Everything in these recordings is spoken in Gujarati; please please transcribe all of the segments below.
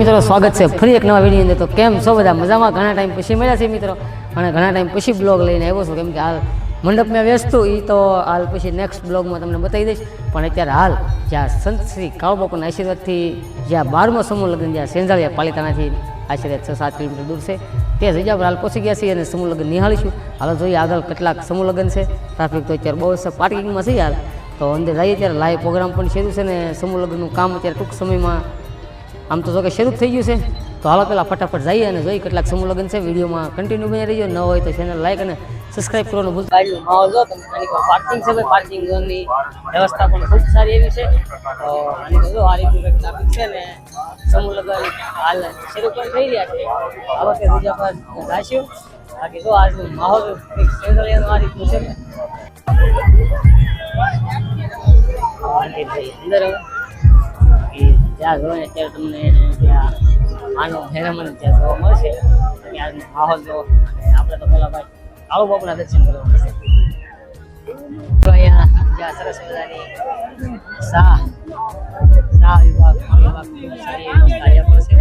મિત્રો, સ્વાગત છે. ફરી એક નવા વીડિયો અંદર. તો કેમ છો બધા? મજામાં? ઘણા ટાઈમ પછી મળ્યા છે મિત્રો. અને ઘણા ટાઈમ પછી બ્લોગ લઈને આવ્યો છું. કેમ કે હાલ મંડપમાં વ્યસ્તું એ તો હાલ પછી નેક્સ્ટ બ્લોગમાં તમને બતાવી દઈશ. પણ અત્યારે હાલ જ્યાં સંત શ્રી કાવબાપુના આશીર્વાદથી જ્યાં બારમો સમૂહ લગ્ન, જ્યાં સેંજાળિયા પાલિતાણાથી આશરે છ સાત કિલોમીટર દૂર છે તે જગ્યા પર હાલ પહોંચી ગયા છીએ અને સમૂહ લગ્ન નિહાળીશું. હાલ જોઈએ આગળ કેટલાક સમૂહ લગ્ન છે. ટ્રાફિક તો અત્યારે બહુ છે. પાર્કિંગમાં છે હાલ. તો અંદર જઈએ ત્યારે લાઈવ પ્રોગ્રામ પણ શરૂ છે ને સમૂહ લગ્નનું કામ અત્યારે ટૂંક સમયમાં આમ તો જો કે શરૂ થઈ ગયું છે. તો હાલો પહેલાં ફટાફટ જઈએ અને જોઈએ કેટલાક સમૂહ લગ્ન છે. વિડીયોમાં કન્ટિન્યુ બની રહીજો. ન હોય તો ચેનલ લાઈક અને સબસ્ક્રાઇબ કરવાનું ભૂલતા ગાડીનો માહોલ જો પાર્કિંગ છે પાર્કિંગ ઝોનની વ્યવસ્થા પણ ખૂબ સારી એવી છે. તો આની જો આ રીતનું ટ્રાફિક છે ને, સમૂહ લગ્ન હાલ શરૂ પણ થઈ રહ્યા છે. આ વખતે બીજા પર રાખ્યું. બાકી જો આજનું માહોલ આ રીતનું છે. અંદર હવે કે જોઈએ ત્યારે તમને ત્યાં આનો હેરામણ ત્યાં જોવા મળશે. ત્યારનો માહોલ જો આપણે તો પેલા ભાઈ આવો બાપુના દર્શન કરવા મળશે. તો અહીંયા જ્યાં સરસ મજાની શાહ શાહ વિભાગ પણ છે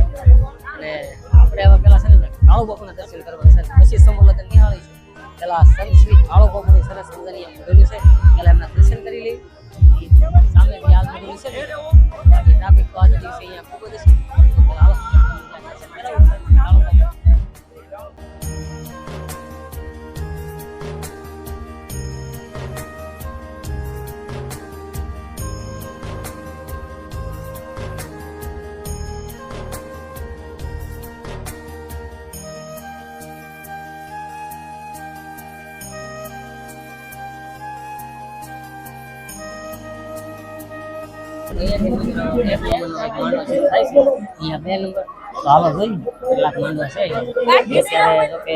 અને આપણે હવે પેલા છે ને કાળુ બાપુના દર્શન કરવા છે. પછી સમૂહ લગ્ન નિહાળીશું પેલા સંત શ્રી કાળુ બાપુની સરસ મજાની કેટલાક માંડવા છે નંબર બે.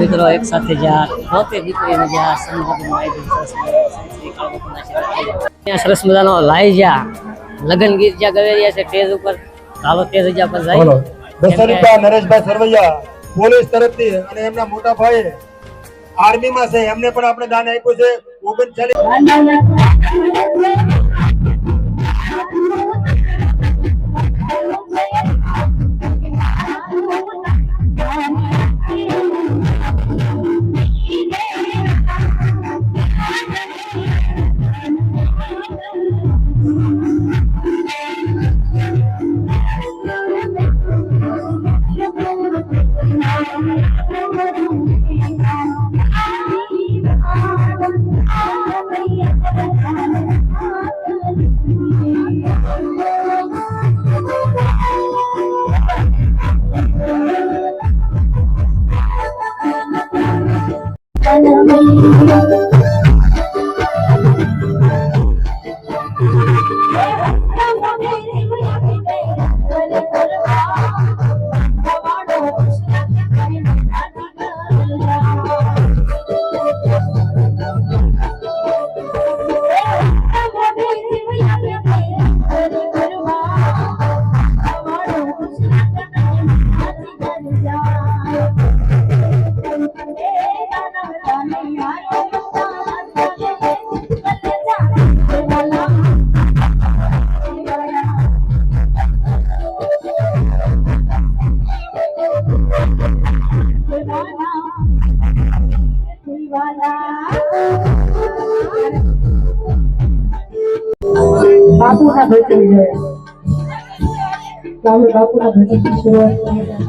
મિત્રો એક સાથે દીકરીને. ત્યાં સરસ મજાનો લાઈ જા લગન ગીત જ્યાં ગવેરિયા રહ્યા છે સ્ટેજ ઉપર. ચાલો તે જગ્યા પર બોલો જાય દશરથા નરેશભાઈ સરવૈયા પોલીસ તરફથી અને એમના મોટા ભાઈ આર્મીમાં છે. એમને પણ આપણે દાન આપ્યું છે. ઓગણચાલીસ બાપુના ભજન જોઈએ ચાલો બાપુના ભજન શરૂઆત કરીએ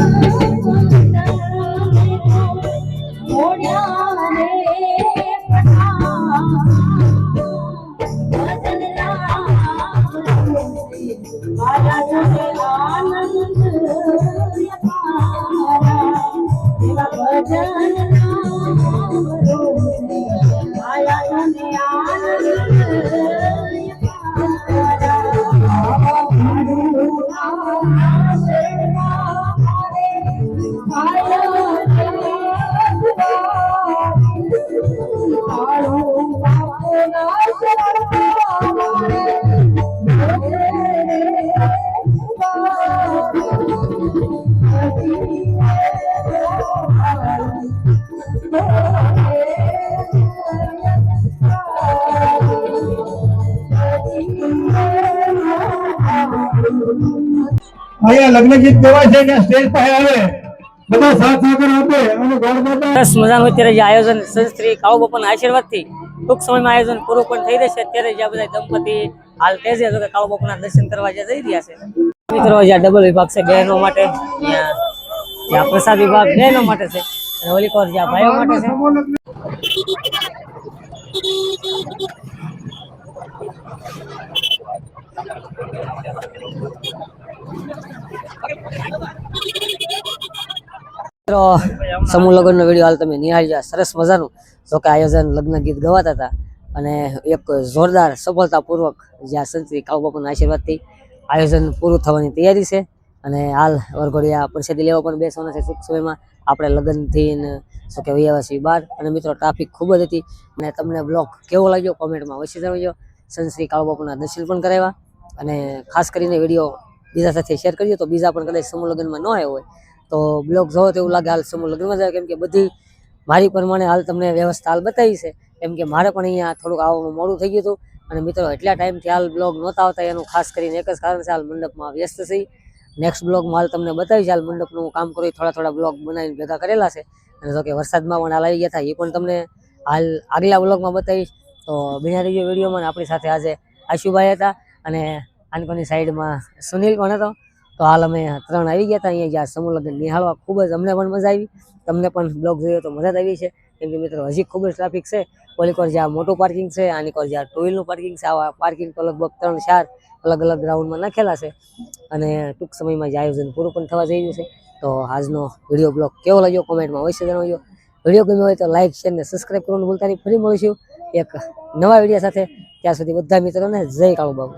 અહીંયા લગ્ન ગીત ગવાય છે ટૂંક સમયમાં આયોજન પૂરું પણ થઈ રહેશે અત્યારે જે બધા દંપતી હાલ તો કે કાળુ બાપાના દર્શન કરવા જે રહ્યા છે. ડબલ વિભાગ છે, બહેનો માટે પ્રસાદ વિભાગ બહેનો માટે છે. ઓલી કોર જા ભાઈઓ માટે છે. સમૂહ લગ્નનો વીડિયો હાલ તમે નિહાળ્યા. સરસ મજાનું. જો કે આયોજન લગ્ન ગીત ગવાતા હતા અને એક જોરદાર સફળતાપૂર્વક જ્યાં સંતરી કાળુ બાપાના આશીર્વાદથી આયોજન પૂરું થવાની તૈયારી છે. અને હાલ વરઘોડિયા પરિસ્થિતિ લેવા પણ બેસવાના છે ટૂંક સમયમાં. આપણે લગ્નથી શું કે વૈયા બહાર. અને મિત્રો ટ્રાફિક ખૂબ જ હતી. અને તમને બ્લોગ કેવો લાગ્યો કોમેન્ટમાં અવશ્ય જણાવજો. સંશ્રી કાળબાપુના દર્શન પણ કરાવ્યા. અને ખાસ કરીને વીડિયો બીજા સાથે શેર કરજો તો બીજા પણ કદાચ સમૂહ લગ્નમાં ન આવ્યો હોય. તો બ્લોગ જોવો તો એવું લાગે, હાલ સમૂહ લગ્નમાં જાય કેમ કે બધી મારી પ્રમાણે હાલ તમને વ્યવસ્થા હાલ બતાવી છે. કેમ કે મારે પણ અહીંયા થોડુંક આવવામાં મોડું થઈ ગયું હતું. અને મિત્રો, એટલા ટાઈમથી હાલ બ્લોગ નહોતા આવતા. એનું ખાસ કરીને એક જ કારણ છે, હાલ મંડપમાં વ્યસ્ત થઈ નેક્સ્ટ બ્લોગમાં હાલ તમને બતાવીશ. હાલ મંડપનું કામ કરું થોડા થોડા બ્લોગ બનાવીને ભેગા કરેલા છે. અને જો કે વરસાદમાં પણ હાલ આવી ગયા હતા, એ પણ તમને હાલ આગલા બ્લોગમાં બતાવીશ. તો બીજા રહીજો વિડીયોમાં આપણી સાથે આજે આશુભાઈ હતા અને આનકોની સાઈડમાં સુનિલ પણ હતો. તો હાલ અમે ત્રણ આવી ગયા હતા અહીંયા જ્યાં સમૂહ નિહાળવા. ખૂબ જ અમને પણ મજા આવી. તમને પણ બ્લોગ જોયો તો મજા જ આવી છે. કેમ કે મિત્રો, હજી ખૂબ જ ટ્રાફિક છે. ઓલી કોર મોટું પાર્કિંગ છે, આની કોર જ્યાં પાર્કિંગ છે, આવા પાર્કિંગ તો લગભગ ત્રણ ચાર અલગ અલગ ગ્રાઉન્ડમાં નાખેલા છે. અને ટૂંક સમયમાં જે આયોજન પૂરું પણ થવા જઈ રહ્યું છે. તો આજનો વીડિયો બ્લોગ કેવો લાગ્યો? કોમેન્ટમાં અવશ્ય જણાવજો. વીડિયો ગમ્યો હોય તો લાઇક શેર ને સબસ્ક્રાઈબ કરવાનું ભૂલતા નહીં. ફરી મળીશું એક નવા વીડિયો સાથે. ત્યાં સુધી બધા મિત્રોને જય કાળુ બાબુ